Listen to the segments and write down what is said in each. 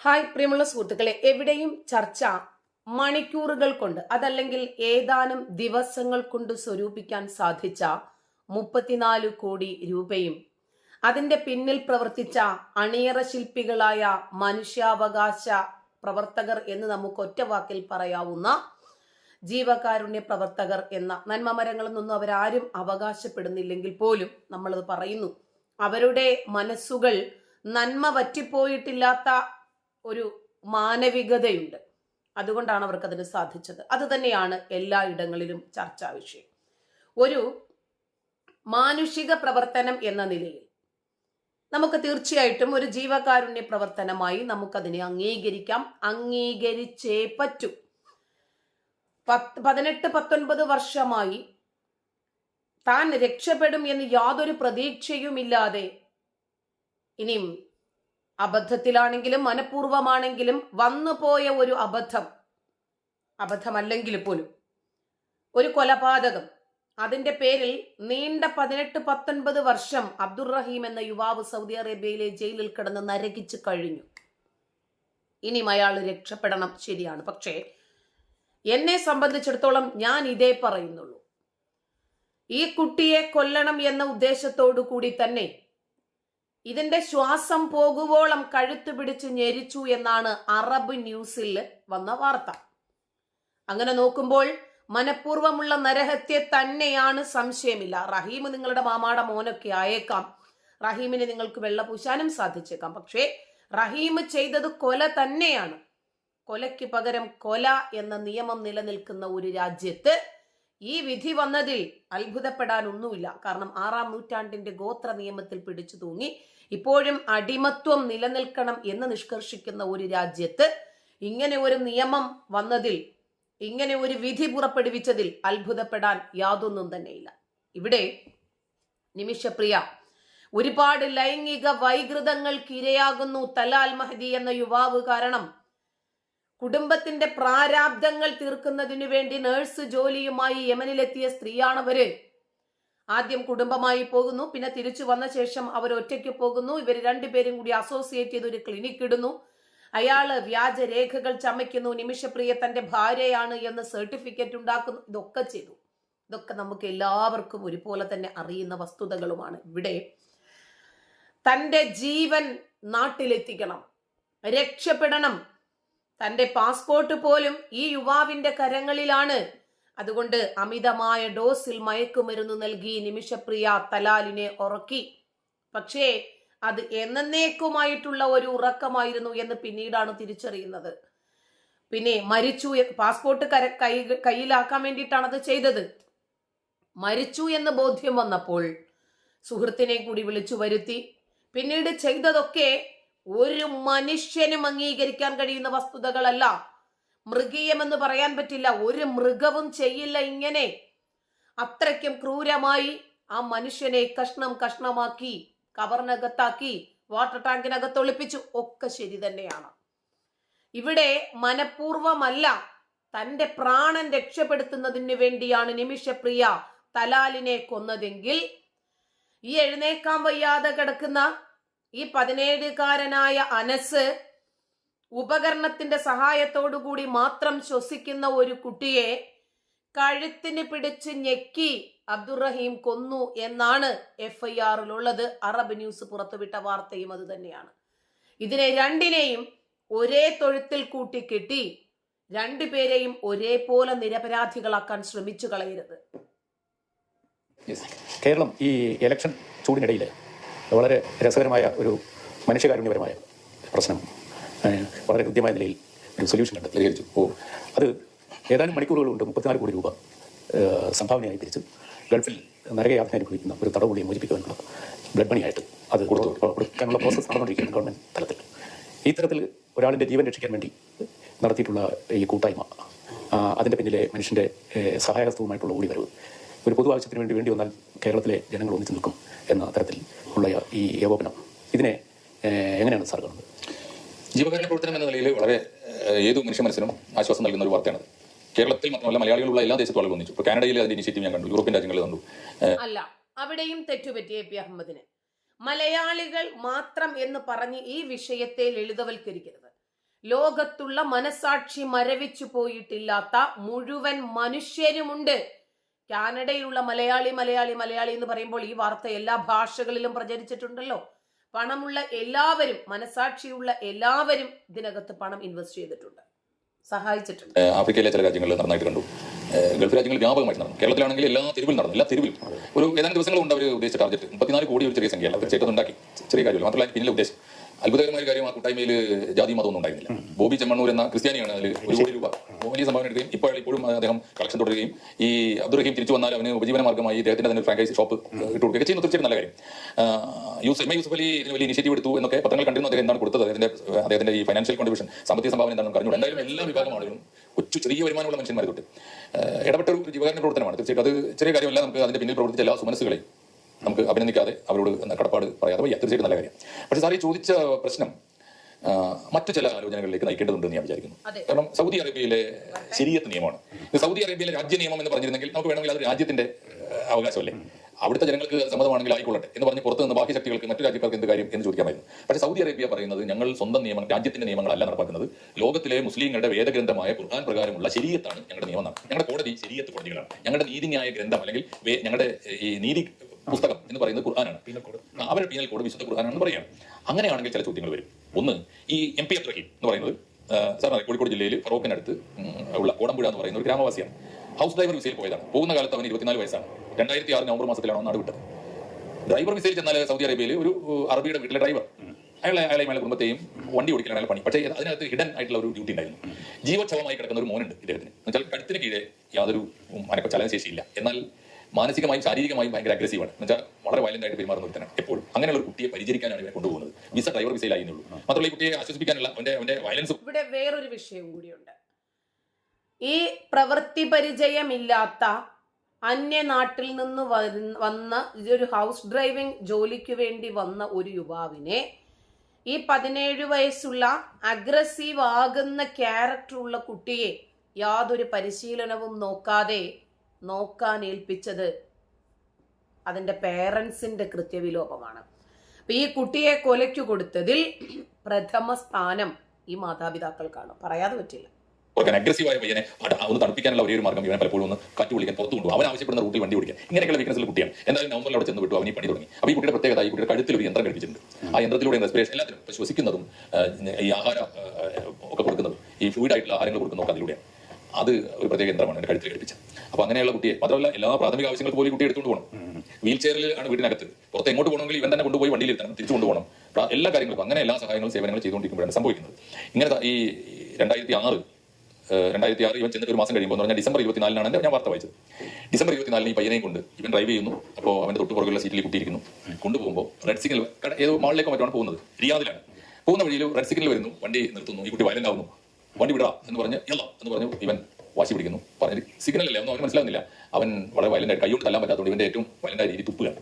Hi പ്രിയമുള്ള സുഹൃത്തുക്കളെ എവിടെയും ചർച്ച മണിക്കൂറുകൾ കൊണ്ട് അതല്ലെങ്കിൽ ഏതാനും ദിവസങ്ങൾ കൊണ്ട് സ്വരൂപിക്കാൻ സാധിച്ച മുപ്പത്തിനാല് കോടി രൂപയും അതിന്റെ പിന്നിൽ പ്രവർത്തിച്ച അണിയറ ശില്പികളായ മനുഷ്യാവകാശ പ്രവർത്തകർ എന്ന് നമുക്ക് ഒറ്റ വാക്കിൽ പറയാവുന്ന ജീവകാരുണ്യ പ്രവർത്തകർ എന്ന നന്മമരങ്ങളെന്നൊന്നും അവരാരും അവകാശപ്പെടുന്നില്ലെങ്കിൽ പോലും നമ്മളത് പറയുന്നു. അവരുടെ മനസ്സുകൾ നന്മ വറ്റിപ്പോയിട്ടില്ലാത്ത ഒരു മാനവികതയുണ്ട്. അതുകൊണ്ടാണ് അവർക്ക് അതിന് സാധിച്ചത്. അത് തന്നെയാണ് എല്ലാ ഇടങ്ങളിലും ചർച്ചാ വിഷയം. ഒരു മാനുഷിക പ്രവർത്തനം എന്ന നിലയിൽ നമുക്ക് തീർച്ചയായിട്ടും ഒരു ജീവകാരുണ്യ പ്രവർത്തനമായി നമുക്കതിനെ അംഗീകരിക്കാം. അംഗീകരിച്ചേ പറ്റൂ. പത്ത് പതിനെട്ട് പത്തൊൻപത് വർഷമായി താൻ രക്ഷപ്പെടും എന്ന് യാതൊരു പ്രതീക്ഷയുമില്ലാതെ ഇനിയും അബദ്ധത്തിലാണെങ്കിലും മനഃപൂർവമാണെങ്കിലും വന്നുപോയ ഒരു അബദ്ധം. അബദ്ധമല്ലെങ്കിൽ പോലും. ഒരു കൊലപാതകം. അതിന്റെ പേരിൽ നീണ്ട പതിനെട്ട് പത്തൊൻപത് വർഷം അബ്ദുറഹീം എന്ന യുവാവ് സൗദി അറേബ്യയിലെ ജയിലിൽ കിടന്ന് നരകിച്ചു കഴിഞ്ഞു. ഇനിയും അയാൾ രക്ഷപ്പെടണം ശരിയാണ്. പക്ഷേ എന്നെ സംബന്ധിച്ചിടത്തോളം ഞാൻ ഇതേ പറയുന്നുള്ളൂ. ഈ കുട്ടിയെ കൊല്ലണം എന്ന ഉദ്ദേശത്തോടു കൂടി തന്നെ ഇതിന്റെ ശ്വാസം പോകുവോളം കഴുത്ത് പിടിച്ച് ഞെരിച്ചു എന്നാണ് അറബ് ന്യൂസിൽ വന്ന വാർത്ത. അങ്ങനെ നോക്കുമ്പോൾ മനഃപൂർവമുള്ള നരഹത്യ തന്നെയാണ് സംശയമില്ല. റഹീം നിങ്ങളുടെ മാമാടെ മോനൊക്കെ ആയേക്കാം. റഹീമിനെ നിങ്ങൾക്ക് വെള്ള പൂശാനും സാധിച്ചേക്കാം. പക്ഷേ റഹീം ചെയ്തത് കൊല തന്നെയാണ്. കൊലയ്ക്ക് പകരം കൊല എന്ന നിയമം നിലനിൽക്കുന്ന ഒരു രാജ്യത്ത് ഈ വിധി വന്നതിൽ അത്ഭുതപ്പെടാൻ ഒന്നുമില്ല കാരണം ആറാം നൂറ്റാണ്ടിന്റെ ഗോത്ര നിയമത്തിൽ പിടിച്ചു തൂങ്ങി ഇപ്പോഴും അടിമത്വം നിലനിൽക്കണം എന്ന് നിഷ്കർഷിക്കുന്ന ഒരു രാജ്യത്ത് ഇങ്ങനെ ഒരു നിയമം വന്നതിൽ ഇങ്ങനെ ഒരു വിധി പുറപ്പെടുവിച്ചതിൽ അത്ഭുതപ്പെടാൻ യാതൊന്നും തന്നെയില്ല. ഇവിടെ നിമിഷപ്രിയ ഒരുപാട് ലൈംഗിക വൈകൃതങ്ങൾക്ക് ഇരയാകുന്നു തലാൽ മഹദി എന്ന യുവാവ് കാരണം കുടുംബത്തിന്റെ പ്രാരാബ്ദങ്ങൾ തീർക്കുന്നതിനു വേണ്ടി നേഴ്സ് ജോലിയുമായി യമനിലെത്തിയ സ്ത്രീയാണവര് ആദ്യം കുടുംബമായി പോകുന്നു പിന്നെ തിരിച്ചു വന്ന ശേഷം അവർ ഒറ്റയ്ക്ക് പോകുന്നു. ഇവർ രണ്ടുപേരും കൂടി അസോസിയേറ്റ് ചെയ്ത് ഒരു ക്ലിനിക് ഇടുന്നു. അയാൾ വ്യാജരേഖകൾ ചമയ്ക്കുന്നു നിമിഷപ്രിയ തന്റെ ഭാര്യയാണ് എന്ന് സർട്ടിഫിക്കറ്റ് ഉണ്ടാക്കുന്നു. ഇതൊക്കെ ചെയ്തു. ഇതൊക്കെ നമുക്ക് എല്ലാവർക്കും ഒരുപോലെ തന്നെ അറിയുന്ന വസ്തുതകളുമാണ്. ഇവിടെ തന്റെ ജീവൻ നാട്ടിലെത്തിക്കണം രക്ഷപ്പെടണം തന്റെ പാസ്പോർട്ട് പോലും ഈ യുവാവിന്റെ കരങ്ങളിലാണ്. അതുകൊണ്ട് അമിതമായ ഡോസിൽ മയക്കുമരുന്ന് നൽകി നിമിഷപ്രിയ തലാലിനെ ഉറക്കി. പക്ഷേ അത് എന്നേക്കുമായിട്ടുള്ള ഒരു ഉറക്കമായിരുന്നു എന്ന് പിന്നീടാണ് തിരിച്ചറിയുന്നത്. പിന്നെ മരിച്ചു പാസ്പോർട്ട് കര കൈ കയ്യിലാക്കാൻ വേണ്ടിയിട്ടാണ് അത് ചെയ്തത്. മരിച്ചു എന്ന് ബോധ്യം വന്നപ്പോൾ സുഹൃത്തിനെ കൂടി വിളിച്ചു വരുത്തി. പിന്നീട് ചെയ്തതൊക്കെ ഒരു മനുഷ്യനും അംഗീകരിക്കാൻ കഴിയുന്ന വസ്തുതകളല്ല. മൃഗീയമെന്ന് പറയാൻ പറ്റില്ല. ഒരു മൃഗവും ചെയ്യില്ല ഇങ്ങനെ. അത്രയ്ക്കും ക്രൂരമായി ആ മനുഷ്യനെ കഷ്ണം കഷ്ണമാക്കി കവറിനകത്താക്കി വാട്ടർ ടാങ്കിനകത്ത് ഒളിപ്പിച്ചു. ഒക്കെ ശരി തന്നെയാണ്. ഇവിടെ മനഃപൂർവമല്ല തന്റെ പ്രാണൻ രക്ഷപ്പെടുത്തുന്നതിന് വേണ്ടിയാണ് നിമിഷപ്രിയ തലാലിനെ കൊന്നതെങ്കിൽ ഈ എഴുന്നേക്കാൻ വയ്യാതെ കിടക്കുന്ന ഈ പതിനേഴുകാരനായ അനസ് ഉപകരണത്തിന്റെ സഹായത്തോടുകൂടി മാത്രം ശ്വസിക്കുന്ന ഒരു കുട്ടിയെ കഴുത്തിന് പിടിച്ച് ഞെക്കി അബ്ദുറഹീം കൊന്നു എന്നാണ് എഫ് ഐ ആറിലുള്ളത് അറബ് ന്യൂസ് പുറത്തുവിട്ട വാർത്തയും അത് തന്നെയാണ്. ഇതിനെ രണ്ടിനെയും ഒരേ തൊഴുത്തിൽ കൂട്ടി കെട്ടി രണ്ടുപേരെയും ഒരേപോലെ നിരപരാധികളാക്കാൻ ശ്രമിച്ചു കളയരുത്. കേരളം ഈ ഇലക്ഷൻ ചൂടിനിടയിൽ വളരെ രസകരമായ ഒരു മനുഷ്യകാരുണ്യപരമായ പ്രശ്നം. വളരെ കൃത്യമായ നിലയിൽ ഒരു സൊല്യൂഷൻ കണ്ടെത്തി പരിഹരിച്ചു ഓ അത് ഏതാനും മണിക്കൂറുകൾ കൊണ്ട് മുപ്പത്തിനാല് കോടി രൂപ സംഭാവനയായി തിരിച്ച് ഗൾഫിൽ നരകയാതന അനുഭവിക്കുന്ന ഒരു തടവുള്ളിയെ മോചിപ്പിക്കുവാനുള്ള ബ്ലഡ് മണിയായിട്ട് അത് കൊടുത്തു. കൊടുക്കാനുള്ള പ്രോസസ്സ് നടന്നുകൊണ്ടിരിക്കുകയാണ് ഗവൺമെന്റ് തലത്തിൽ. ഈ തരത്തിൽ ഒരാളിന്റെ ജീവൻ രക്ഷിക്കാൻ വേണ്ടി നടത്തിയിട്ടുള്ള ഈ കൂട്ടായ്മ അതിന്റെ പിന്നിലെ മനുഷ്യന്റെ സഹായഹസ്തവുമായിട്ടുള്ള ഓടിവരവ് ഒരു പൊതു ആവശ്യത്തിന് വേണ്ടി വേണ്ടി വന്നാൽ കേരളത്തിലെ ജനങ്ങൾ ഒന്നിച്ചു നിൽക്കും. എന്ന തരത്തിൽ ഉള്ള ഈ ഏകോപനം. ഇതിനെ എങ്ങനെയാണ് സാർ കാണുന്നത്? ജീവകാരുണ്യ പ്രവർത്തനം എന്ന നിലയിൽ വളരെ ഏത് മനുഷ്യ മനസ്സിനും ആശ്വാസം നൽകുന്ന ഒരു വാർത്തയാണ്. കേരളത്തിൽ മാത്രമല്ല മലയാളികളുള്ള എല്ലാ ദേശത്തും ആളുകൾ ഒന്നിച്ചു. ഇപ്പോൾ കാനഡയിൽ അതിന്റെ ഇനിഷ്യേറ്റീവ് ഞാൻ കണ്ടു യൂറോപ്യൻ രാജ്യങ്ങളിൽ കണ്ടു. അല്ല അവിടെയും തെറ്റുപറ്റി എ പി അഹമ്മദിന്. മലയാളികൾ മാത്രം എന്ന് പറഞ്ഞ് ഈ വിഷയത്തെ ലളിതവൽക്കരിക്കരുത്. ലോകത്തുള്ള മനസാക്ഷി മരവിച്ചു പോയിട്ടില്ലാത്ത മുഴുവൻ മനുഷ്യരുമുണ്ട്. കാനഡയിലുള്ള മലയാളി മലയാളി മലയാളി എന്ന് പറയുമ്പോൾ ഈ വാർത്ത എല്ലാ ഭാഷകളിലും പ്രചരിച്ചിട്ടുണ്ടല്ലോ. പണമുള്ള എല്ലാവരും മനസാക്ഷിയുള്ള എല്ലാവരും ഇതിനകത്ത് പണം ഇൻവെസ്റ്റ് ചെയ്തിട്ടുണ്ട്. സഹായിച്ചിട്ടുണ്ട്. ആഫ്രിക്കയിലെ ചില രാജ്യങ്ങളിൽ നന്നായിട്ട് കണ്ടു ഗൾഫ് രാജ്യങ്ങളിൽ വ്യാപകമായിട്ട് നടന്നു. കേരളത്തിലാണെങ്കിൽ എല്ലാ തെരുവിൽ നടന്നു. എല്ലാ തെരുവിലും. ഒരു ഏതാനും ദിവസങ്ങൾ കൊണ്ട് അവർ ഉദ്ദേശിച്ച ടാർഗറ്റ് മുപ്പത്തിനാല് കോടി ഒരു ചെറിയ സംഖ്യയല്ല. തീർച്ചയായിട്ടും ഉണ്ടാക്കി. ചെറിയ കാര്യമില്ല. മാത്രമല്ല പിന്നിലെ ഉദ്ദേശം. അത്ഭുതകരമായ കാര്യം ആ കൂട്ടായ്മയിൽ ജാതി മതമൊന്നും ഉണ്ടായിരുന്നില്ല. ബോബി ചെമ്മണ്ണൂർ എന്ന ക്രിസ്ത്യാനിയാണ് അതിൽ ഒരു കോടി രൂപ വലിയ സംഭാവന എടുക്കുകയും ഇപ്പോൾ ഇപ്പോഴും അദ്ദേഹം കളക്ഷൻ തുടരുകയും ഈ അബ്ദുറഹീം തിരിച്ചു വന്നാൽ അവന് ഉപജീവന മാർഗമായി ഇദ്ദേഹത്തിന്റെ തന്നെ ഫ്രാഞ്ചൈസി ഷോപ്പ് ഇട്ട് കൊടുക്കുകയൊക്കെ ചെയ്യുന്ന. തീർച്ചയായും നല്ല കാര്യം. യൂസ് എം. എ യൂസഫ് അലി ഇതിന് വലിയ ഇനിഷ്യേറ്റീവ് എടുത്തു എന്നൊക്കെ പത്രങ്ങൾ കണ്ടിരുന്നു. അദ്ദേഹം എന്താണ് കൊടുത്തത്? അദ്ദേഹത്തിന്റെ അദ്ദേഹത്തിന്റെ ഈ ഫൈനാൻഷ്യൽ കോൺട്രിബ്യൂഷൻ സാമ്പത്തിക സംഭാവന എന്താണ് പറഞ്ഞു എന്തായാലും എല്ലാ വിഭാഗം ആളുകളും കൊച്ചു ചെറിയ വരുമാനമുള്ള മനുഷ്യന്മാർ തൊട്ട് ഇടപെട്ട ഒരു ജീവകാരുണ്യ പ്രവർത്തനമാണ്. തീർച്ചയായിട്ടും അത് ചെറിയ കാര്യമല്ല. നമുക്ക് അതിന്റെ പിന്നിൽ പ്രവർത്തിച്ച എല്ലാ സുമനസ്സുകളെയും നമുക്ക് അഭിനന്ദിക്കാതെ അവരോട് കടപ്പാട് പറയാതെ വയ്യ. തീർച്ചയായിട്ടും നല്ല കാര്യം. പക്ഷേ സാർ ഈ ചോദിച്ച പ്രശ്നം മറ്റു ചില ആലോചനകളിലേക്ക് നയിക്കേണ്ടതുണ്ടെന്ന് ഞാൻ വിചാരിക്കുന്നു. കാരണം സൗദി അറേബ്യയിലെ ശരിയത്ത് നിയമമാണ്. സൗദി അറേബ്യയിലെ രാജ്യ നിയമം എന്ന് പറഞ്ഞിരുന്നെങ്കിൽ നമുക്ക് വേണമെങ്കിൽ അത് രാജ്യത്തിന്റെ അവകാശമല്ലേ? അവിടുത്തെ ജനങ്ങൾക്ക് സമ്മതമാണെങ്കിൽ ആയിക്കൊള്ളട്ടെ എന്ന് പറഞ്ഞ് പുറത്ത് നിന്ന് ബാക്കി ശക്തികൾക്ക് മറ്റു രാജ്യക്കാർക്ക് എന്ത് കാര്യം എന്ന് ചോദിക്കാമായിരുന്നു. പക്ഷേ സൗദി അറേബ്യ പറയുന്നത് ഞങ്ങൾ സ്വന്തം നിയമം രാജ്യത്തിന്റെ നിയമങ്ങളല്ല നടപ്പാക്കുന്നത്. ലോകത്തിലെ മുസ്ലിങ്ങളുടെ വേദഗ്രന്ഥമായ ഖുർആൻ പ്രകാരമുള്ള ശരിയത്താണ് ഞങ്ങളുടെ നിയമം ഞങ്ങളുടെ കോടതി ശരിയത്ത് കോടതികളാണ്. ഞങ്ങളുടെ നീതിന്യായ ഗ്രന്ഥം അല്ലെങ്കിൽ ഞങ്ങളുടെ ഈ നീതി പുസ്തകം എന്ന് പറയുന്നത് ഖുർആനാണ്. അവരുടെ പീനൽ കോഡ് വിശുദ്ധ ഖുർആനാണെന്ന് പറയാം. അങ്ങനെയാണെങ്കിൽ ചില ചോദ്യങ്ങൾ വരും. ഒന്ന് ഈ എം പി അബ്ദുറഹീം എന്ന് പറയുന്നത് സാറിന് കോഴിക്കോട് ജില്ലയിൽ ഫറോക്കിനടുത്ത് ഉള്ള കോടമ്പുഴ എന്ന് പറയുന്ന ഒരു ഗ്രാമവാസിയാണ്. ഹൗസ് ഡ്രൈവർ വിസയിൽ പോയതാണ്. പോകുന്ന കാലത്ത് അവന് ഇരുപത്തിനാല് വയസ്സാണ്. രണ്ടായിരത്തി ആറ് നവംബർ മാസത്തിലാണ് അവൻ നാട് വിട്ടത്. ഡ്രൈവർ വിസയിൽ ചെന്നാൽ സൗദി അറേബ്യയിൽ ഒരു അറബിയുടെ വീട്ടിലെ ഡ്രൈവർ. അയാളെ അയാളെ അയാളെ കുടുംബത്തെയും വണ്ടി ഓടിക്കാൻ അയാളെ പണി. പക്ഷേ അതിനകത്ത് ഹിഡൻ ആയിട്ടുള്ള ഒരു ഡ്യൂട്ടി ഉണ്ടായിരുന്നു. ജീവക്ഷവമായി കിടക്കുന്ന ഒരു മോനുണ്ട് ഇദ്ദേഹത്തിന്. എന്നുവെച്ചാൽ കഴുത്തിന് കീഴെ യാതൊരു ഉം, അനക്ക ചലനശേഷിയില്ല. എന്നാൽ മാനസികമായും ശാരീരികമായും ഭയങ്കര അഗ്രസീവാണ് എന്നുവെച്ചാൽ വളരെ വയലന്റ് ആയിട്ട് പെരുമാറുന്ന ഒരുത്തനാണ്. എപ്പോഴും അങ്ങനെയുള്ള ഒരു കുട്ടിയെ പരിചരിക്കാനാണ് ഇവരെ കൊണ്ടുപോകുന്നത്. വിസ ഡ്രൈവർ വിസയിലായിരുന്നുള്ളൂ മാത്രമല്ല ഈ കുട്ടിയെ ആശ്വസിപ്പിക്കാനുള്ള അവന്റെ അവന്റെ വയലൻസ് ഇവിടെ വേറൊരു വിഷയം കൂടിയുണ്ട്. ഈ പ്രവൃത്തി പരിചയമില്ലാത്ത അന്യനാട്ടിൽ നിന്ന് വന്ന ഇതൊരു ഹൗസ് ഡ്രൈവിംഗ് ജോലിക്ക് വേണ്ടി വന്ന ഒരു യുവാവിനെ ഈ പതിനേഴ് വയസ്സുള്ള അഗ്രസീവ് ആകുന്ന ക്യാരക്ടറുള്ള കുട്ടിയെ യാതൊരു പരിശീലനവും നോക്കാതെ നോക്കാൻ ഏൽപ്പിച്ചത് അതിന്റെ പേരൻസിന്റെ കൃത്യവിലോപമാണ്. അപ്പൊ ഈ കുട്ടിയെ കൊലയ്ക്കു കൊടുത്തതിൽ പ്രഥമ സ്ഥാനം ഈ മാതാപിതാക്കൾക്കാണ് പറയാതെ പറ്റില്ല. ഓർക്കാൻ അഗ്രസീവായ പയ്യനെ ഒന്ന് തണുപ്പിക്കാനുള്ള ഒരേ ഒരു മാർഗം ഇവനെ പലപ്പോഴും ഒന്ന് കാറ്റ് വിളിക്കാൻ പുറത്തു കൊണ്ടു അവൻ ആവശ്യപ്പെടുന്ന റൂട്ടിൽ വണ്ടി ഓടിക്കാൻ. ഇങ്ങനെയൊക്കെയുള്ള വീക്ക്നസിൽ കുട്ടിയാണ്. എന്തായാലും നവംബറിൽ അവിടെ ചെന്ന് വിട്ടു. അവൻ ഈ പണി തുടങ്ങി. അപ്പോൾ ഈ കുട്ടിയുടെ പ്രത്യേകത ഈ കുട്ടിയുടെ കഴുത്തിൽ ഒരു യന്ത്രം കഴിപ്പിച്ചിട്ടുണ്ട് ആ യന്ത്രത്തിലൂടെ റെസ്പിറേഷൻ എല്ലാത്തിനും. ഇപ്പൊ ശ്വസിക്കുന്നതും ഈ ആഹാരം ഒക്കെ കൊടുക്കുന്നതും ഈ ഫ്ലൂയിഡ് ആയിട്ടുള്ള ആഹാരങ്ങൾ കൊടുക്കുന്നതൊക്കെ അതിലൂടെയാണ്. അത് ഒരു പ്രത്യേക യന്ത്രമാണ് എന്റെ കഴുത്തിൽ ഘടിപ്പിച്ചത്. അപ്പോൾ അങ്ങനെയുള്ള കുട്ടിയെ മാത്രമല്ല എല്ലാ പ്രാഥമിക ആവശ്യങ്ങൾക്ക് പോലും കുട്ടി എടുത്തുകൊണ്ട് പോകണം. വീൽ ചെയറിൽ ആണ് വീടിനകത്ത്. പുറത്ത് എങ്ങോട്ട് പോകണമെങ്കിൽ ഇവൻ തന്നെ കൊണ്ടുപോയി വണ്ടിയിൽ ഇരുത്തണം തിരിച്ചു കൊണ്ടുപോകണം. എല്ലാ കാര്യങ്ങളും അങ്ങനെ എല്ലാ സഹായങ്ങളും സേവനങ്ങളും ചെയ്തുകൊണ്ടിരിക്കുമ്പോഴാണ് സംഭവിക്കുന്നത്. ഇങ്ങനെ ഈ രണ്ടായിരത്തി ആറ് രണ്ടായിരത്തി ആറ് ഇവൻ ചെന്നിട്ട് ഒരു മാസം കഴിയുമ്പോൾ പറഞ്ഞാൽ ഡിസംബർ ഇരുപത്തിനാലിനാണ് എന്റെ ഞാൻ വാർത്ത വായിച്ചത്. ഡിസംബർ ഇരുപത്തിനാലിന് ഈ പയ്യനെയും കൊണ്ട് ഇവൻ ഡ്രൈവ് ചെയ്യുന്നു. അപ്പോൾ അവന്റെ തൊട്ട് പുറകുള്ള സീറ്റിൽ കുട്ടിയിരിക്കുന്നു കൊണ്ടുപോകുമ്പോൾ റെഡ് സിഗ്നൽ ഏതോ മാളിലേക്കോ മറ്റാണ് പോകുന്നത്. റിയാദിലാണ്. പോകുന്ന വഴിയിൽ റെഡ് സിഗ്നൽ വരുന്നു. വണ്ടി നിർത്തുന്നു. ഈ കുട്ടി വയലന്റ് ആവുന്നു. വണ്ടി വിടാ എന്ന് പറഞ്ഞ് എല്ലാം എന്ന് പറഞ്ഞു ഇവൻ വാശി പിടിക്കുന്നു സിഗ്നൽ അല്ലേ ഒന്നും അവന് മനസ്സിലാവുന്നില്ല. അവൻ വളരെ വയലന്റ് ആയിട്ട് കൈകൊണ്ട് തല്ലാൻ പറ്റാത്തതുകൊണ്ട് ഇവന്റെ ഏറ്റവും വയലന്റ് ആയ രീതി തുപ്പുകയാണ്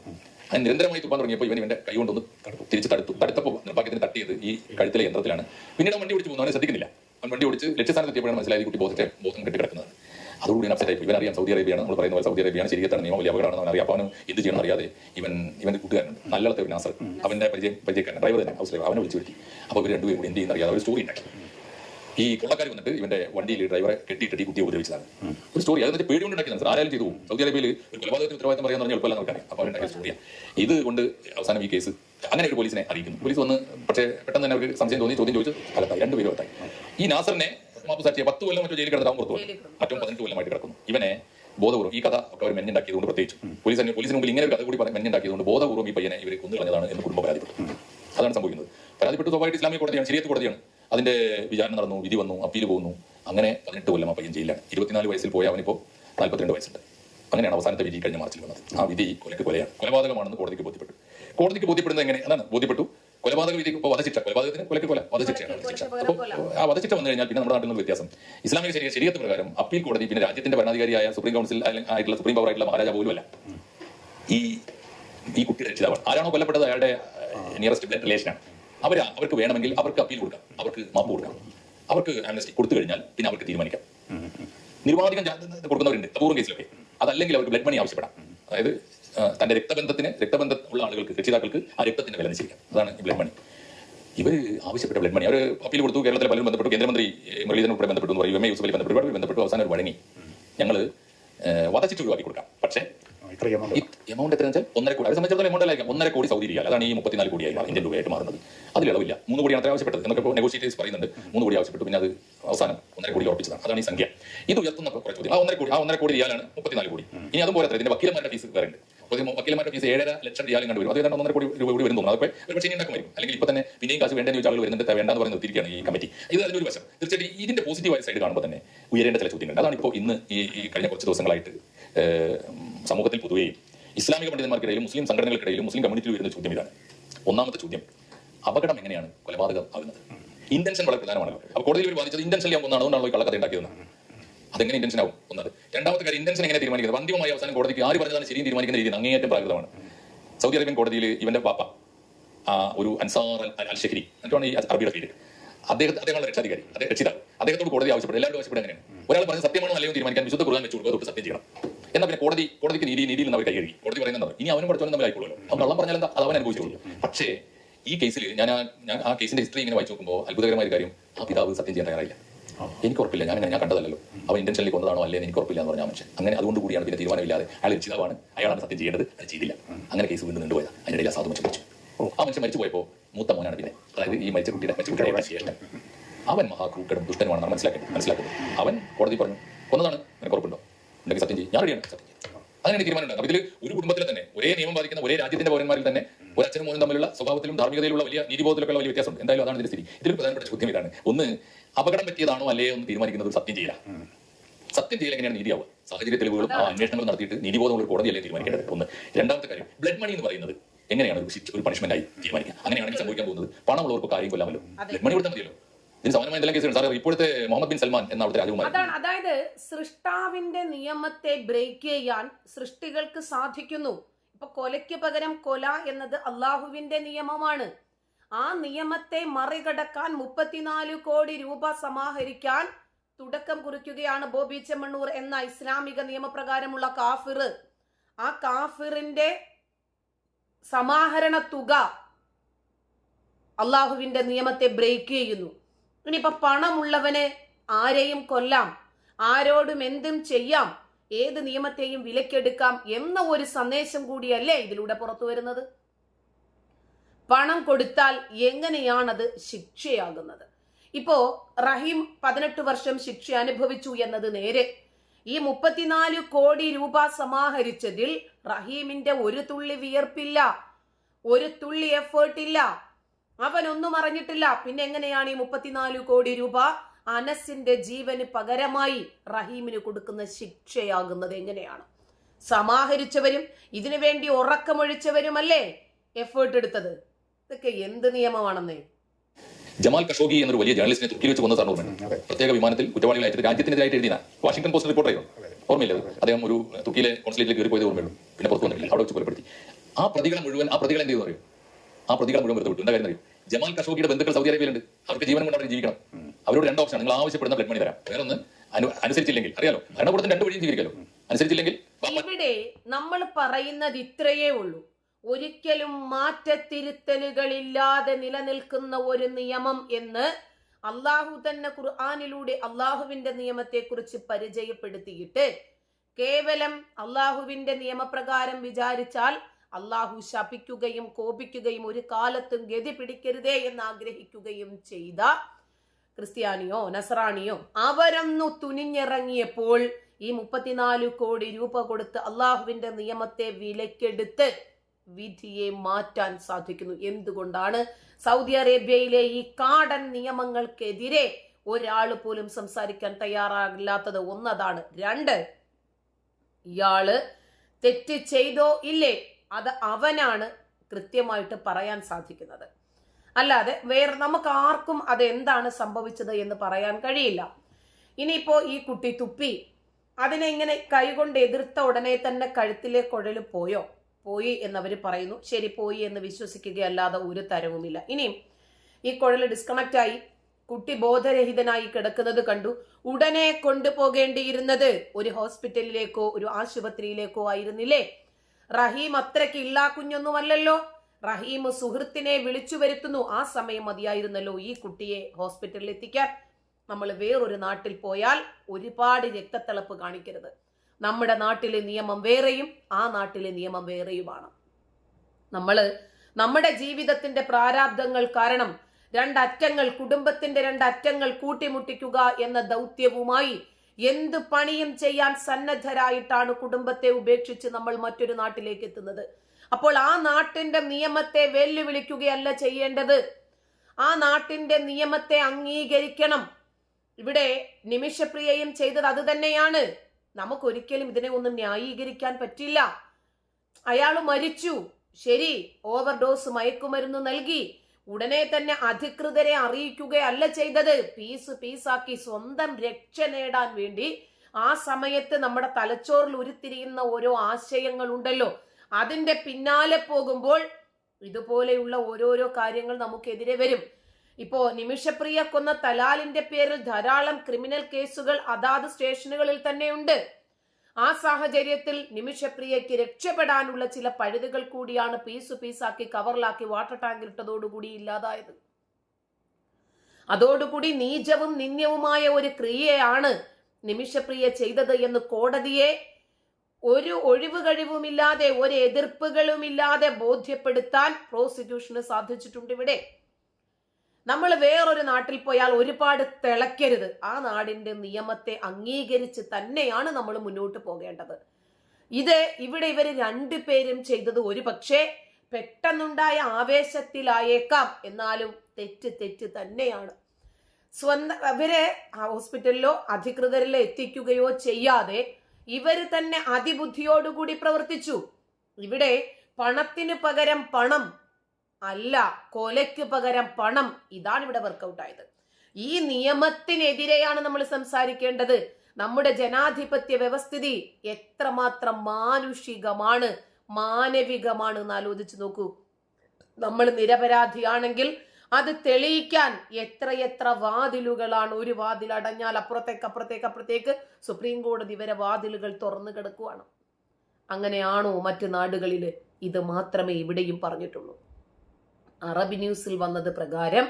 അത് നിരന്തരമായി തുപ്പാൻ തുടങ്ങിയപ്പോൾ ഇവൻ ഇവന്റെ ഒന്ന് തടുത്തു. തിരിച്ച് തടുത്തു. തടുത്തപ്പോൾ നിർഭാഗ്യത്തിന് തട്ടിയത് ഈ കഴുത്തിലെ യന്ത്രത്തിലാണ്. പിന്നീട് വണ്ടി ഓടിച്ച് പോകുന്നു. അവനെ ശ്രദ്ധിക്കുന്നില്ല. അവൻ വണ്ടി ഓടിച്ച് ലക്ഷ്യസ്ഥാനത്ത് എത്തിയപ്പോഴാണ് മനസ്സിലായി കുട്ടി ബോധത്തെ ബോധം കെട്ടി കിടക്കുന്നത് അതോടുകൂടി അപ്സെറ്റ് ആയി ഇവൻ അറിയാം സൗദി അറേബ്യയാണ്. നമ്മൾ പറയുന്ന സൗദി അറേബ്യയാണ്. ശരിയത്താണ് നിയമം വലിയ അപകടമാണെന്ന് അവൻ അറിയാം അപ്പോൾ അവനും എന്ത് ചെയ്യണം അറിയാതെ ഇവൻ ഇവന്റെ കൂട്ടുകാരനുണ്ട്. നല്ലത്തെ നാസർ. അവന്റെ പരിചയം പരിചയക്കാരൻ. ഡ്രൈവർ തന്നെ. House driver. അവനെ വിളിച്ചു വരുത്തി. അപ്പോൾ ഇവർ രണ്ടുപേരും കൂടി എന്ത് ചെയ്യുന്ന അറിയാതെ ഒരു സ്റ്റോറി ഉണ്ടാക്കി. ഈ കൊള്ളക്കാർ വന്നിട്ട് ഇവന്റെ വണ്ടിയിൽ ഡ്രൈവറെ കെട്ടിയിട്ട് ഈ കുട്ടിയെ ഉപദ്രവിച്ചതാണ്. ഒരു സ്റ്റോറി അത് പേടി കൊണ്ട് ഉണ്ടാക്കി സാർ ആരായാലും ചെയ്തു പോകും. സൗദി അറേബ്യയിൽ ഒരു കൊലപാതകത്തിന് ഉത്തരവാദിത്തം പറയാന്ന് പറഞ്ഞാൽ എളുപ്പമല്ല നടക്കാൻ അപ്പോൾ അവരുണ്ടാക്കിയ സ്റ്റോറിയാണ് ഇത് കൊണ്ട് അവസാനം ഈ കേസ് അങ്ങനെ ഒരു പോലീസിനെ അറിയിക്കുന്നു. പോലീസ് വന്ന് പക്ഷേ പെട്ടെന്ന് തന്നെ അവർക്ക് സംശയം തോന്നി ചോദ്യം ചോദിച്ചു അലത്തായി രണ്ടുപേരും അലത്തായി ഈ നാസറിനെ മാപ്പ് സാക്ഷിയെ പത്ത് കൊല്ലം മറ്റോ ജയിലിൽ കിടന്നിട്ട് അവൻ പുറത്തു പോകും മറ്റും പതിനെട്ട് കൊല്ലമായിട്ട് കിടക്കുന്നു. ഇവനെ ബോധപൂർവം ഈ കഥ ഒക്കെ അവർ മെന്നുണ്ടാക്കിയതുകൊണ്ട് പ്രത്യേകിച്ച്. പോലീസ് തന്നെ പോലീസിന് മുമ്പിൽ ഇങ്ങനെ ഒരു കഥ കൂടി പറഞ്ഞ് മെന്നുണ്ടാക്കിയതുകൊണ്ട് ബോധപൂർവം ഈ പയ്യനെ ഇവർ കൊന്നു കളഞ്ഞതാണ് എന്ന് കുടുംബം പരാതിപ്പെട്ടു. അതാണ് സംഭവിക്കുന്നത്. പരാതിപ്പെട്ടു സ്വാഭാവികമായിട്ട് ഇസ്ലാമിക കോടതിയാണ് ശരിയത്ത് കോടതിയാണ്. അതിന്റെ വിചാരണ നടന്നു വിധി വന്നു അപ്പീൽ പോകുന്നു. അങ്ങനെ പതിനെട്ട് കൊല്ലം ആ പയ്യൻ ജയിലാണ് ഇരുപത്തിനാല് വയസ്സിൽ പോയ അവനിപ്പോൾ നാൽപ്പത്തിരണ്ട് വയസ്സുണ്ട്. അങ്ങനെയാണ് അവസാനത്തെ വിധി കഴിഞ്ഞ മാർച്ചിൽ വന്നത്. ആ വിധി കൊലക്ക് കൊലയാണ്. കൊലപാതകമാണെന്ന് കോടതിക്ക് ബോധ്യപ്പെട്ടു. കോടതിക്ക് ബോധ്യപ്പെടുന്നത് എങ്ങനെ? എന്നാണ് ബോധ്യപ്പെട്ടു. കൊലപാതക വിധി ഇപ്പോൾ വധശിക്ഷ. കൊലപാതകത്തിന് കൊലക്ക് കൊല വധശിക്ഷയാണ് വധശിക്ഷ. അപ്പോൾ ആ വധശിക്ഷ വന്നു കഴിഞ്ഞാൽ പിന്നെ നമ്മുടെ നാട്ടിൽ നിന്ന് വ്യത്യാസം. ഇസ്ലാമിക ശരിയ ശരിയത്ത് പ്രകാരം അപ്പീൽ കോടതി പിന്നെ രാജ്യത്തിന്റെ ഭരണാധികാരിയായ സുപ്രീം കൗൺസിൽ അല്ലെങ്കിൽ ആയിട്ടുള്ള സുപ്രീം പവർ ആയിട്ടുള്ള മഹാരാജ അല്ല ഈ ഈ കുട്ടിയുടെ രക്ഷിതാവാണ്. ആരാണോ കൊല്ലപ്പെട്ടത്? അയാളുടെ നിയറസ്റ്റ് ബ്ലഡ് റിലേഷനാണ് അവർ അവർക്ക് വേണമെങ്കിൽ അവർക്ക് അപ്പീൽ കൊടുക്കാം. അവർക്ക് മാപ്പ് കൊടുക്കാം. അവർക്ക് ആംനസ്റ്റി കൊടുത്തു കഴിഞ്ഞാൽ പിന്നെ അവർക്ക് തീരുമാനിക്കാം. നിരുപാധികം ജാ- കൊടുക്കുന്നവരുണ്ട്. അപൂർവം കേസിലൊക്കെ അതല്ലെങ്കിൽ അവർക്ക് ബ്ലഡ് മണി ആവശ്യപ്പെടാം. അതായത് തന്റെ രക്തബന്ധത്തിന് രക്തബന്ധം ഉള്ള ആളുകൾക്ക് രക്ഷിതാക്കൾക്ക് ആ രക്തത്തിന്റെ വില നിശ്ചയിക്കാം. അതാണ് ഈ ബ്ലഡ് മണി ഇവർ ആവശ്യപ്പെട്ട ബ്ലഡ് മണി അവർ അപ്പീൽ കൊടുത്തു കേരളത്തിലെ പലരും ബന്ധപ്പെട്ടു കേന്ദ്രമന്ത്രി മുരളീധരൻ ഉൾപ്പെടെ ബന്ധപ്പെട്ടു എന്ന് എം എ യൂസഫലി ബന്ധപ്പെട്ടു ഒരുപാട് ബന്ധപ്പെട്ടു. അവസാനം ഒരു വഴങ്ങി. ഞങ്ങൾ വധച്ചിട്ട് ഒഴിവാക്കി കൊടുക്കാം. പക്ഷേ ഈ എമൗണ്ട് എത്ര വെച്ചാൽ ഒന്നര കോടി. അത് സംബന്ധിച്ചിടത്തോളം എമൗണ്ട് ആയിരിക്കും ഒന്നര കോടി സൗദി റിയാൽ അതാണ് ഈ മുപ്പത്തിനാല് കോടിയായി ഇന്ത്യൻ രൂപയായിട്ട് മാറുന്നത്. അതിൽ ഇളവില്ല. മൂന്ന് കോടിയാണ് അത്ര ആവശ്യപ്പെട്ടത്. എന്നൊക്കെ ഇപ്പോൾ നെഗോഷിയേറ്റേഴ്സ് പറയുന്നുണ്ട്. മൂന്ന് കോടി ആവശ്യപ്പെട്ടു. പിന്നെ അത് അവസാനം ഒന്നര കോടി ഉറപ്പിച്ചതാണ്. അതാണ് ഈ സംഖ്യ. ഇത് ഉയർത്തുന്ന കുറച്ച് ചോദ്യം ആ ഒന്നര കോടി ആ ഒന്നര കോടി റിയാലാണ് മുപ്പത്തിനാല് കോടി. ഇനി അതും അത്ര ഇതിന്റെ വക്കീലന്മാരുടെ ഫീസ് വേറെ ഉണ്ട് ഇത് വക്കീലന്മാരുടെ ഫീസ് ഏഴര ലക്ഷം റിയാലും കണ്ടുവരും അത് ഏതാണ്ട് ഒന്നര കോടി രൂപ കൂടി വരുന്നു അതൊക്കെ ഒരു പക്ഷേ ഉണ്ടാക്കും ഉണ്ടാക്കുമായിരിക്കും. അല്ലെങ്കിൽ ഇപ്പൊ തന്നെ പിന്നെയും കാശ് വേണ്ടെന്ന് ചോദിച്ച ആളുകൾ വരുന്നുണ്ട് വേണ്ടെന്ന് പറഞ്ഞ് നിർത്തിയിരിക്കുകയാണ് ഈ കമ്മിറ്റി ഇത് അതിന്റെ ഒരു വശം. തീർച്ചയായിട്ടും ഇതിന്റെ പോസിറ്റീവായ സൈഡ് കാണുമ്പോൾ തന്നെ ഉയരേണ്ട ചില ചോദ്യങ്ങളുണ്ട്. അതാണ് ഇപ്പോൾ ഇന്ന് ഈ കഴിഞ്ഞ കുറച്ച് ദിവസങ്ങളായിട്ട് സമൂഹത്തിൽ പൊതുവെയും ഇസ്ലാമിക പണ്ഡിതന്മാർക്കിടയിലും മുസ്ലിം സംഘടനകൾക്കിടയിലും മുസ്ലിം കമ്മ്യൂണിറ്റിയിൽ വരുന്ന ചോദ്യം ഇതാണ്. ഒന്നാമത്തെ ചോദ്യം അപകടം എങ്ങനെയാണ് കൊലപാതകം ആകുന്നത്? ഇന്റൻഷൻ വളരെ പ്രധാനമാണല്ലോ അപ്പോൾ കോടതിയിൽ ഒരു വാദിച്ചത് ഇന്റൻഷൻ ഒന്നാണ് അതുകൊണ്ടാണല്ലോ ഈ കള്ളക്കഥ ഉണ്ടാക്കിയതെന്ന്. അതെങ്ങനെ ഇന്റൻഷൻ ആവും? ഒന്നത്. രണ്ടാമത്തെ കാര്യം ഇന്റൻഷൻ എങ്ങനെ തീരുമാനിക്കുന്നത്? അന്തിമമായി അവസാനം കോടതിക്ക് ആര് പറഞ്ഞതാണ് ശരിയും തീരുമാനിക്കുന്ന രീതി അങ്ങേയറ്റം പ്രാകൃതമാണ്. സൗദി അറേബ്യൻ കോടതിയിൽ ഇവന്റെ പാപ്പ ആ, ഒരു അൻസാർ അൽ- ഷെഹരി എന്നിട്ടാണ് ഈ അറബിയുടെ പേര്. അദ്ദേഹത്തെ അദ്ദേഹമാണ് രക്ഷാധികാരി അദ്ദേഹം രക്ഷിതാവ്. അദ്ദേഹത്തോട് കോടതി ആവശ്യപ്പെടും. എല്ലാവരും ആവശ്യപ്പെടും അങ്ങനെയാണ് ഒരാൾ പറഞ്ഞ സത്യമാണോ അല്ലയോ എന്ന് തീരുമാനിക്കാൻ വിശുദ്ധ കുറാൻ വെച്ച് കൊടുക്കുക സത്യം ചെയ്യണം. എന്നാൽ പിന്നെ കോടതി കോടതിക്ക് നീതി നീതിയിൽ നിന്ന് അവർ കൈകഴുകി കോടതി പറയുന്നത് ഇനി അവനും പഠിച്ചവനും തമ്മിൽ ആയിക്കോളൂ അവൻ കള്ളം പറഞ്ഞാൽ എന്താ? അത് അവൻ അനുഭവിച്ചോളൂ പക്ഷേ ഈ കേസിൽ ഞാൻ ആ- ഞാൻ ആ കേസിന്റെ ഹിസ്റ്ററി ഇങ്ങനെ വായിച്ചു നോക്കുമ്പോൾ അത്ഭുതകരമായ ഒരു കാര്യം ആ പിതാവ് സത്യം ചെയ്യാൻ തയ്യാറായില്ല. എനിക്ക് ഉറപ്പില്ല ഞാൻ ഞാൻ കണ്ടതല്ലോ അവൻ ഇന്റൻഷനിൽ കൊന്നതാണോ അല്ലേ എനിക്ക് ഉറപ്പില്ല എന്ന് പറഞ്ഞ ആ മനുഷ്യൻ അങ്ങനെ അതുകൊണ്ട് കൂടിയാണ് പിന്നെ തീരുമാനമില്ലാതെ അയാൾ രക്ഷിതാവാണ് അയാളാണ് സത്യം ചെയ്യേണ്ടത് അത് ചെയ്തില്ല. അങ്ങനെ കേസ് വീണ്ടും നീണ്ടുപോയത് അതിനിടയിൽ സാധു മനുഷ്യൻ മരിച്ചു. ആ മനുഷ്യൻ മരിച്ചു പോയപ്പോൾ മൂത്ത മോനാണ് പിന്നെ. അതായത് ഈ മരിച്ച കുട്ടിയുടെ മരിച്ച കുട്ടിയുടെ ശേഷം അവൻ മഹാക്രൂക്കടും ദുഷ്ടനുമാണ് മനസ്സിലാക്കി മനസ്സിലാക്കുന്നത്. അവൻ കോടതി പറഞ്ഞു കൊന്നതാണ്. നിനക്ക് ഉറപ്പുണ്ടോ? ഉണ്ടെങ്കിൽ സത്യം ചെയ്യും. ഞാൻ റെഡിയാണ് സത്യം ചെയ്യും. അങ്ങനെ തീരുമാനം അപ്പൊ ഇതിൽ ഒരു കുടുംബത്തിൽ തന്നെ ഒരേ നിയമം ബാധിക്കുന്ന ഒരേ രാജ്യത്തിന്റെ പൗരന്മാരിൽ തന്നെ ഒരു അച്ഛനും മോനും തമ്മിലുള്ള സ്വഭാവത്തിലും ധാർമ്മികതയിലുള്ള വലിയ നീതിബോധത്തിലൊക്കെ വലിയ വ്യത്യാസമുണ്ട്. എന്തായാലും അതാണ് ഇതിന്റെ സ്ഥിതി. ഇതിൽ പ്രധാനപ്പെട്ട ചോദ്യം ഇതാണ്. ഒന്ന് അപകടം പറ്റിയതാണോ അല്ലേ എന്ന് തീരുമാനിക്കുന്നത് സത്യം ചെയ്യില്ല. സത്യം ചെയ്യൽ എങ്ങനെയാണ് നീതിയാവുക സാഹചര്യ തെളിവുകളും ആ അന്വേഷണങ്ങൾ നടത്തിയിട്ട് നീതിബോധമുള്ള ഒരു കോടതിയല്ലേ തീരുമാനിക്കേണ്ടത്? ഒന്ന്. രണ്ടാമത്തെ കാര്യം ബ്ലഡ് മണി എന്ന് പറയുന്നത് എങ്ങനെയാണ് ഒരു ഒരു പണിഷ്മെന്റ് ആയി തീരുമാനിക്കുക? അങ്ങനെയാണെങ്കിൽ സംഭവിക്കാൻ പോകുന്നത് പണമുള്ളവർക്ക് കാര്യം കൊല്ലാമല്ലോ. ബ്ലഡ് മണി കൊടുത്താൽ മതിയല്ലോ. ഇതിന് സമാനമായ എന്തെല്ലാം കേസുകൾ സാറേ ഇപ്പോഴത്തെ മുഹമ്മദ് ബിൻ സൽമാൻ എന്ന അവിടുത്തെ രാജകുമാരൻ. അതാണ് അതായത് സൃഷ്ടാവിന്റെ നിയമത്തെ ബ്രേക്ക് ചെയ്യാൻ സൃഷ്ടികൾക്ക് സാധിക്കുന്നു. ഇപ്പൊ കൊലയ്ക്ക് പകരം കൊല എന്നത് അള്ളാഹുവിന്റെ നിയമമാണ്. ആ നിയമത്തെ മറികടക്കാൻ മുപ്പത്തിനാല് കോടി രൂപ സമാഹരിക്കാൻ തുടക്കം കുറിക്കുകയാണ് ബോബി ചെമ്മണ്ണൂർ എന്ന ഇസ്ലാമിക നിയമപ്രകാരമുള്ള കാഫിർ. ആ കാഫിറിന്റെ സമാഹരണ തുക അള്ളാഹുവിന്റെ നിയമത്തെ ബ്രേക്ക് ചെയ്യുന്നു. ഇനിയിപ്പൊ പണമുള്ളവന് ആരെയും കൊല്ലാം? ആരോടും എന്തും ചെയ്യാം? ഏത് നിയമത്തെയും വിലക്കെടുക്കാം? എന്ന ഒരു സന്ദേശം കൂടിയല്ലേ ഇതിലൂടെ പുറത്തു വരുന്നത്? പണം കൊടുത്താൽ എങ്ങനെയാണത് ശിക്ഷയാകുന്നത്? ഇപ്പോ റഹീം പതിനെട്ട് വർഷം ശിക്ഷ അനുഭവിച്ചു എന്നത് നേരെ ഈ മുപ്പത്തിനാല് കോടി രൂപ സമാഹരിച്ചതിൽ റഹീമിന്റെ ഒരു തുള്ളി വിയർപ്പില്ല ഒരു തുള്ളി എഫേർട്ട് ഇല്ല ഒന്നും അറിഞ്ഞിട്ടില്ല. പിന്നെ എങ്ങനെയാണ് ഈ മുപ്പത്തിനാല് കോടി രൂപ അനസിന്റെ ജീവന് പകരമായി റഹീമിന് കൊടുക്കുന്ന ശിക്ഷയാകുന്നത്? എങ്ങനെയാണ്? സമാഹരിച്ചവരും ഇതിനു വേണ്ടി ഉറക്കമൊഴിച്ചവരുമല്ലേ എഫേർട്ട് എടുത്തത്? ഇതൊക്കെ എന്ത് നിയമമാണെന്നേ? ജമാൽ കഷോഗി എന്നൊരു വലിയ ജേർണലിസ്റ്റിനെ തുർക്കിയിൽ വെച്ച് കൊന്ന സാറിന് ഓർമ്മയുണ്ട് പ്രത്യേക വിമാനത്തിൽ കുറ്റവാളികളായിട്ട് രാജ്യത്തിനെതിരായിട്ട് എഴുതിയ വാഷിംഗ്ടൺ പോസ്റ്റ് റിപ്പോർട്ടായിരുന്നു ഓർമ്മയില്ല അദ്ദേഹം ഒരു തുർക്കിയിലെ കോൺസുലേറ്റിൽ കയറി പോയത് ഓർമ്മയുള്ളൂ പിന്നെ പുറത്തു വന്നിട്ടില്ല. അവിടെ വെച്ച് കൊലപ്പെടുത്തി. ആ പ്രതികളെ മുഴുവൻ ആ പ്രതികളെ എന്ത് ചെയ്തു ആ പ്രതികളെ മുഴുവൻ വെറുതെ വിട്ടു. എന്താ കാര്യം അറിയും? ജമാൽ കഷോഗിയുടെ ബന്ധുക്കൾ സൗദി അറേബ്യയിലുണ്ട്. അവർക്ക് ജീവനം കൊണ്ട് അവർ ജീവിക്കണം. അവരോട് രണ്ട് ഓപ്ഷൻ നിങ്ങൾ ആവശ്യപ്പെടുന്ന ബ്ലഡ് മണി തരാം. വേറെ ഒന്ന് അനുസരിച്ചില്ലെങ്കിൽ. അറിയാലോ? ഭരണകൂടത്തിന് രണ്ട് വഴിയും ജീവിക്കാലോ അനുസരിച്ചില്ലെങ്കിൽ ഇവിടെ നമ്മൾ പറയുന്നത് ഇത്രയേ ഉള്ളൂ. ഒരിക്കലും മാറ്റത്തിരുത്തലുകളില്ലാതെ നിലനിൽക്കുന്ന ഒരു നിയമം എന്ന് അള്ളാഹു തന്നെ ഖുർആാനിലൂടെ അള്ളാഹുവിന്റെ നിയമത്തെക്കുറിച്ച് പരിചയപ്പെടുത്തിയിട്ട് കേവലം അള്ളാഹുവിന്റെ നിയമപ്രകാരം വിചാരിച്ചാൽ അള്ളാഹു ശപിക്കുകയും കോപിക്കുകയും ഒരു കാലത്തും ഗതി പിടിക്കരുതേ എന്ന് ആഗ്രഹിക്കുകയും ചെയ്ത ക്രിസ്ത്യാനിയോ നസറാണിയോ അവരൊന്നു തുനിഞ്ഞിറങ്ങിയപ്പോൾ ഈ മുപ്പത്തിനാല് കോടി രൂപ കൊടുത്ത് അള്ളാഹുവിന്റെ നിയമത്തെ വിലക്കെടുത്ത് വിധിയെ മാറ്റാൻ സാധിക്കുന്നു. എന്തുകൊണ്ടാണ് സൗദി അറേബ്യയിലെ ഈ കാടൻ നിയമങ്ങൾക്കെതിരെ ഒരാൾ പോലും സംസാരിക്കാൻ തയ്യാറാകില്ലാത്തത് ഒന്നതാണ്. രണ്ട് ഇയാൾ തെറ്റ് ചെയ്തോ ഇല്ലേ? അത് അവനാണ് കൃത്യമായിട്ട് പറയാൻ സാധിക്കുന്നത്. അല്ലാതെ വേറെ നമുക്ക് ആർക്കും അത് എന്താണ് സംഭവിച്ചത് എന്ന് പറയാൻ കഴിയില്ല. ഇനിയിപ്പോ ഈ കുട്ടി തുപ്പി അതിനെ ഇങ്ങനെ കൈകൊണ്ട് എതിർത്ത ഉടനെ തന്നെ കഴുത്തിലെ കുഴൽ പോയോ? പോയി എന്നവർ പറയുന്നു. ശരി പോയി എന്ന് വിശ്വസിക്കുകയല്ലാതെ ഒരു തരവുമില്ല. ഇനിയും ഈ കുഴൽ ഡിസ്കണക്റ്റ് ആയി. കുട്ടി ബോധരഹിതനായി കിടക്കുന്നത് കണ്ടു. ഉടനെ കൊണ്ടുപോകേണ്ടിയിരുന്നത് ഒരു ഹോസ്പിറ്റലിലേക്കോ ഒരു ആശുപത്രിയിലേക്കോ ആയിരുന്നില്ലേ? റഹീം അത്രയ്ക്ക് ഇല്ലാ കുഞ്ഞൊന്നുമല്ലല്ലോ. റഹീം സുഹൃത്തിനെ വിളിച്ചു വരുത്തുന്നു. ആ സമയം മതിയായിരുന്നല്ലോ ഈ കുട്ടിയെ ഹോസ്പിറ്റലിൽ എത്തിക്കാൻ നമ്മൾ വേറൊരു നാട്ടിൽ പോയാൽ ഒരുപാട് രക്തത്തിളപ്പ് കാണിക്കരുത്. നമ്മുടെ നാട്ടിലെ നിയമം വേറെയും ആ നാട്ടിലെ നിയമം വേറെയുമാണ്. നമ്മൾ നമ്മുടെ ജീവിതത്തിന്റെ പ്രാരാബ്ദങ്ങൾ കാരണം രണ്ടറ്റങ്ങൾ കുടുംബത്തിന്റെ രണ്ടറ്റങ്ങൾ കൂട്ടിമുട്ടിക്കുക എന്ന ദൗത്യവുമായി എന്ത് പണിയും ചെയ്യാൻ സന്നദ്ധരായിട്ടാണ് കുടുംബത്തെ ഉപേക്ഷിച്ച് നമ്മൾ മറ്റൊരു നാട്ടിലേക്ക് എത്തുന്നത്. അപ്പോൾ ആ നാട്ടിന്റെ നിയമത്തെ വെല്ലുവിളിക്കുകയല്ല ചെയ്യേണ്ടത്. ആ നാട്ടിന്റെ നിയമത്തെ അംഗീകരിക്കണം. ഇവിടെ നിമിഷപ്രിയയും ചെയ്തത് അത് തന്നെയാണ്. നമുക്കൊരിക്കലും ഇതിനെ ഒന്നും ന്യായീകരിക്കാൻ പറ്റില്ല. അയാൾ മരിച്ചു. ശരി ഓവർഡോസ് മയക്കുമരുന്ന് നൽകി. ഉടനെ തന്നെ അധികൃതരെ അറിയിക്കുകയല്ല ചെയ്തത്. പീസ് പീസാക്കി സ്വന്തം രക്ഷ നേടാൻ വേണ്ടി ആ സമയത്ത് നമ്മുടെ തലച്ചോറിൽ ഉരുത്തിരിയുന്ന ഓരോ ആശയങ്ങൾ ഉണ്ടല്ലോ അതിന്റെ പിന്നാലെ പോകുമ്പോൾ ഇതുപോലെയുള്ള ഓരോരോ കാര്യങ്ങൾ നമുക്കെതിരെ വരും. ഇപ്പോ നിമിഷപ്രിയ കൊന്ന തലാലിന്റെ പേരിൽ ധാരാളം ക്രിമിനൽ കേസുകൾ അതാത് സ്റ്റേഷനുകളിൽ തന്നെയുണ്ട്. ആ സാഹചര്യത്തിൽ നിമിഷപ്രിയയ്ക്ക് രക്ഷപ്പെടാനുള്ള ചില പഴുതുകൾ കൂടിയാണ് പീസ് പീസാക്കി കവറിലാക്കി വാട്ടർ ടാങ്കിൽ ഇട്ടതോടുകൂടി ഇല്ലാതായത്. അതോടുകൂടി നീചവും നിന്ദ്യവുമായ ഒരു ക്രിയയാണ് നിമിഷപ്രിയ ചെയ്തത് എന്ന് കോടതിയെ ഒരു ഒഴിവ് കഴിവുമില്ലാതെ ഒരു എതിർപ്പുകളുമില്ലാതെ ബോധ്യപ്പെടുത്താൻ പ്രോസിക്യൂഷന് സാധിച്ചിട്ടുണ്ട് ഇവിടെ. നമ്മൾ വേറൊരു നാട്ടിൽ പോയാൽ ഒരുപാട് തിളയ്ക്കരുത്. ആ നാടിന്റെ നിയമത്തെ അംഗീകരിച്ച് തന്നെയാണ് നമ്മൾ മുന്നോട്ട് പോകേണ്ടത്. ഇത് ഇവിടെ ഇവർ രണ്ടുപേരും ചെയ്തത് ഒരു പക്ഷേ പെട്ടെന്നുണ്ടായ ആവേശത്തിലായേക്കാം. എന്നാലും തെറ്റ് തെറ്റ് തന്നെയാണ്. സ്വന്തം അവരെ ഹോസ്പിറ്റലിലോ അധികൃതരിലോ എത്തിക്കുകയോ ചെയ്യാതെ ഇവർ തന്നെ അതിബുദ്ധിയോടുകൂടി പ്രവർത്തിച്ചു. ഇവിടെ പണത്തിന് പകരം പണം അല്ല കൊലയ്ക്ക് പകരം പണം. ഇതാണ് ഇവിടെ വർക്കൗട്ട് ആയത്. ഈ നിയമത്തിനെതിരെയാണ് നമ്മൾ സംസാരിക്കേണ്ടത്. നമ്മുടെ ജനാധിപത്യ വ്യവസ്ഥിതി എത്രമാത്രം മാനുഷികമാണ് മാനവികമാണ് എന്ന് ആലോചിച്ച് നോക്കൂ. നമ്മൾ നിരപരാധിയാണെങ്കിൽ അത് തെളിയിക്കാൻ എത്രയെത്ര വാതിലുകളാണ് ഒരു വാതിൽ അടഞ്ഞാൽ അപ്പുറത്തേക്ക് അപ്പുറത്തേക്ക് അപ്പുറത്തേക്ക് സുപ്രീം കോടതി വരെ വാതിലുകൾ തുറന്നു കിടക്കുവാണ്. അങ്ങനെയാണോ മറ്റു നാടുകളിൽ ഇത് മാത്രമേ ഇവിടെയും പറഞ്ഞിട്ടുള്ളൂ. അറബി ന്യൂസിൽ വന്നത് പ്രകാരം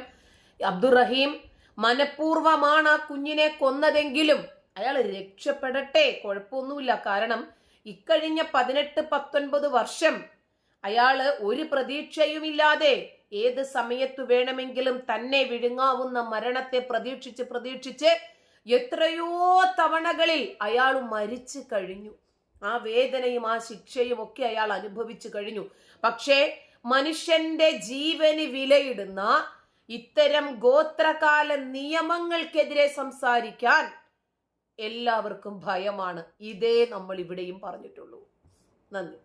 അബ്ദുറഹീം മനഃപൂർവമാണ് ആ കുഞ്ഞിനെ കൊന്നതെങ്കിലും അയാൾ രക്ഷപ്പെടട്ടെ കുഴപ്പമൊന്നുമില്ല. കാരണം ഇക്കഴിഞ്ഞ പതിനെട്ട് പത്തൊൻപത് വർഷം അയാൾ ഒരു പ്രതീക്ഷയുമില്ലാതെ ഏത് സമയത്ത് വേണമെങ്കിലും തന്നെ വിഴുങ്ങാവുന്ന മരണത്തെ പ്രതീക്ഷിച്ച് പ്രതീക്ഷിച്ച് എത്രയോ തവണകളിൽ അയാൾ മരിച്ചു കഴിഞ്ഞു. ആ വേദനയും ആ ശിക്ഷയും ഒക്കെ അയാൾ അനുഭവിച്ചു കഴിഞ്ഞു. പക്ഷേ മനുഷ്യന്റെ ജീവന് വിലയിടുന്ന ഇത്തരം ഗോത്രകാല നിയമങ്ങൾക്കെതിരെ സംസാരിക്കാൻ എല്ലാവർക്കും ഭയമാണ്. ഇതേ നമ്മൾ ഇവിടെയും പറഞ്ഞിട്ടുള്ളൂ. നന്ദി.